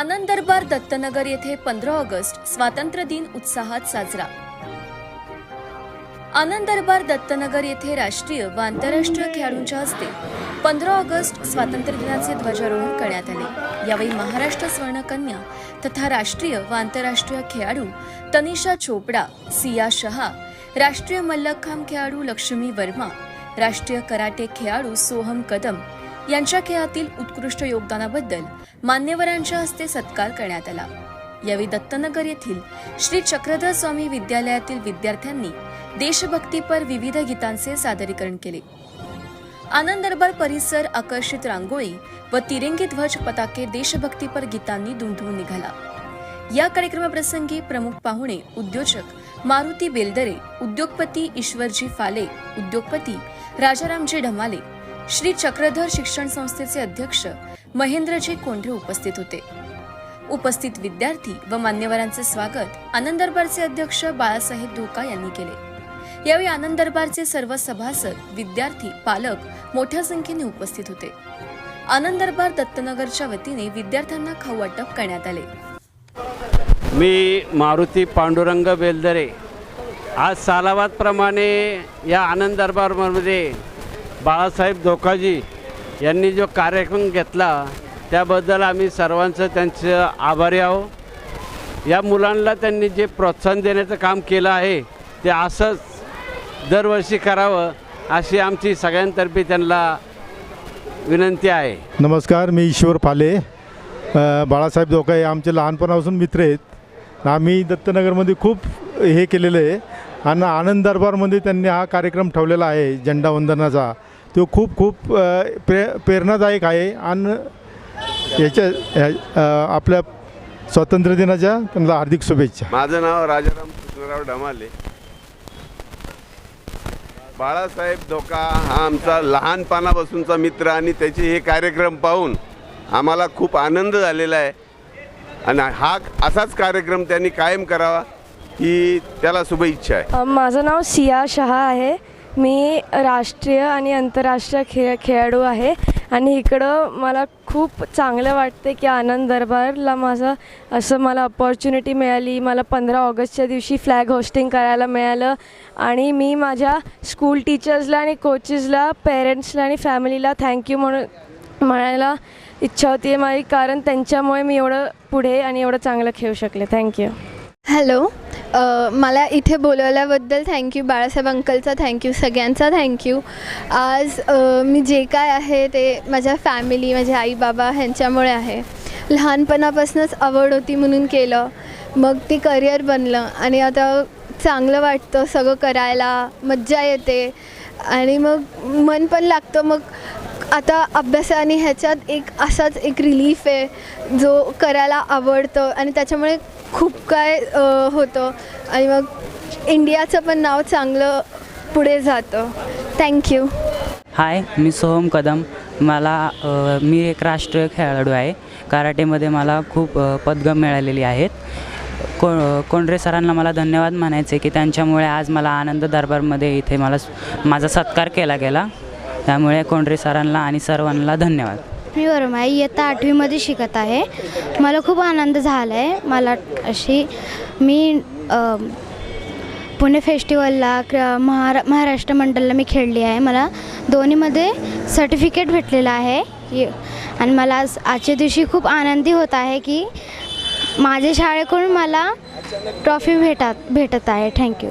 आनंद दरबार दत्तनगर येथे पंधरा ऑगस्ट स्वातंत्र्य दिन उत्साहात साजरा. आनंद दरबार दत्तनगर येथे राष्ट्रीय व आंतरराष्ट्रीय खेळाडूंच्या हस्ते पंधरा ऑगस्ट स्वातंत्र्य दिनाचे ध्वजारोहण करण्यात आले. यावेळी महाराष्ट्र स्वर्णकन्या तथा राष्ट्रीय व आंतरराष्ट्रीय खेळाडू तनिषा चोपडा सिया शहा राष्ट्रीय मल्लखांब खेळाडू लक्ष्मी वर्मा राष्ट्रीय कराटे खेळाडू सोहम कदम यांच्या खेळातील उत्कृष्ट योगदानाबद्दल मान्यवरांच्या हस्ते सत्कार करण्यात आला. यावेळी दत्तनगर येथील श्री चक्रधर स्वामी विद्यालयातील विद्यार्थ्यांनी देशभक्तीपर विविध गीतांचे सादरीकरण केले. आनंद दरबार परिसर आकर्षित रांगोळी व तिरंगी ध्वज पताके देशभक्तीपर गीतांनी दुमदुमून निघाला. या कार्यक्रमाप्रसंगी प्रमुख पाहुणे उद्योजक मारुती बेलदरे उद्योगपती ईश्वरजी फाले उद्योगपती राजारामजी ढमाले श्री चक्रधर शिक्षण संस्थेचे अध्यक्ष महेंद्रजी कोंढे उपस्थित होते. उपस्थित विद्यार्थी व मान्यवरांचे स्वागत आनंद दरबारचे अध्यक्ष बाळासाहेब धोका यांनी केले. यावेळी आनंद दरबारचे सर्व सभासद विद्यार्थी पालक मोठ्या संख्येने उपस्थित होते. आनंद दरबार दत्तनगरच्या वतीने विद्यार्थ्यांना खाऊ वाटप करण्यात आले. मी मारुती पांडुरंग बेलदरे. आज सालाबादप्रमाणे या आनंद दरबारमध्ये बाळासाहेब धोकाजी यांनी जो कार्यक्रम घेतला त्याबद्दल आम्ही सर्वांचं त्यांचं आभारी आहो या मुलांना त्यांनी जे प्रोत्साहन देण्याचं काम केलं आहे ते असंच दरवर्षी करावं अशी आमची सगळ्यांतर्फे त्यांना विनंती आहे. नमस्कार मी ईश्वर पाले बाळासाहेब धोका हे आमचे लहानपणापासून मित्र आहेत. आम्ही दत्तनगरमध्ये खूप हे केलेलं आहे. आणि आनंद दरबारमध्ये त्यांनी हा कार्यक्रम ठेवलेला आहे झेंडावंदनाचा तो खूप खूप प्रे प्रेरणादायक आहे. आणि याच्या आपल्या स्वातंत्र्य दिनाच्या त्यांना हार्दिक शुभेच्छा. माझं नाव राजाराम कृष्णराव ढमाले बाळासाहेब धोका हा आमचा लहानपणापासूनचा मित्र आणि त्याचे हे कार्यक्रम पाहून आम्हाला खूप आनंद झालेला आहे. आणि हा असाच कार्यक्रम त्यांनी कायम करावा ही त्याला शुभेच्छा आहे. माझं नाव सिया शहा आहे. मी राष्ट्रीय आणि आंतरराष्ट्रीय खेळ खेळाडू आहे आणि इकडं मला खूप चांगलं वाटते की आनंद दरबारला माझं असं मला अपॉर्च्युनिटी मिळाली. मला पंधरा ऑगस्टच्या दिवशी फ्लॅग होस्टिंग करायला मिळालं आणि मी माझ्या स्कूल टीचर्सला आणि कोचेसला पेरेंट्सला आणि फॅमिलीला थँक्यू म्हणून म्हणायला इच्छा होती माझी. कारण त्यांच्यामुळे मी एवढं पुढे आणि एवढं चांगलं खेळू शकले. थँक्यू हॅलो मला इथे बोलवल्याबद्दल थँक्यू बाळासाहेब अंकलचा थँक्यू सगळ्यांचा थँक्यू आज मी जे काय आहे ते माझ्या फॅमिली माझे आई बाबा ह्यांच्यामुळे आहे. लहानपणापासूनच आवड होती म्हणून केलं. मग ती करिअर बनलं आणि आता चांगलं वाटतं सगळं करायला. मज्जा येते. आणि मग मन पण लागतं. मग आता अभ्यासाने ह्याच्यात एक असाच एक रिलीफ आहे जो करायला आवडतं. आणि त्याच्यामुळे खूप काय होतं. आणि मग इंडियाचं पण नाव चांगलं पुढे जातं. थँक्यू हाय मी सोहम कदम. मला मी एक राष्ट्रीय खेळाडू आहे. कराटेमध्ये मला खूप अ, पदकं मिळालेली आहेत. को कोंडरे सरांना मला धन्यवाद म्हणायचे की त्यांच्यामुळे आज मला आनंद दरबारमध्ये इथे मला माझा सत्कार केला गेला. त्यामुळे कोंडरे सरांना आणि सर्वांना धन्यवाद. मी वर्मा इयत्ता आठवीमध्ये शिकत आहे. मला खूप आनंद झाला आहे मला अशी मी अ, पुणे फेस्टिवलला क्र महारा महाराष्ट्र मंडलला मी खेळली आहे. मला दोन्हीमध्ये सर्टिफिकेट भेटलेलं आहे. ये- आणि मला आज आजच्या दिवशी खूप आनंदी होत आहे की माझ्या शाळेकडून मला ट्रॉफी भेटत भेटत आहे. थँक्यू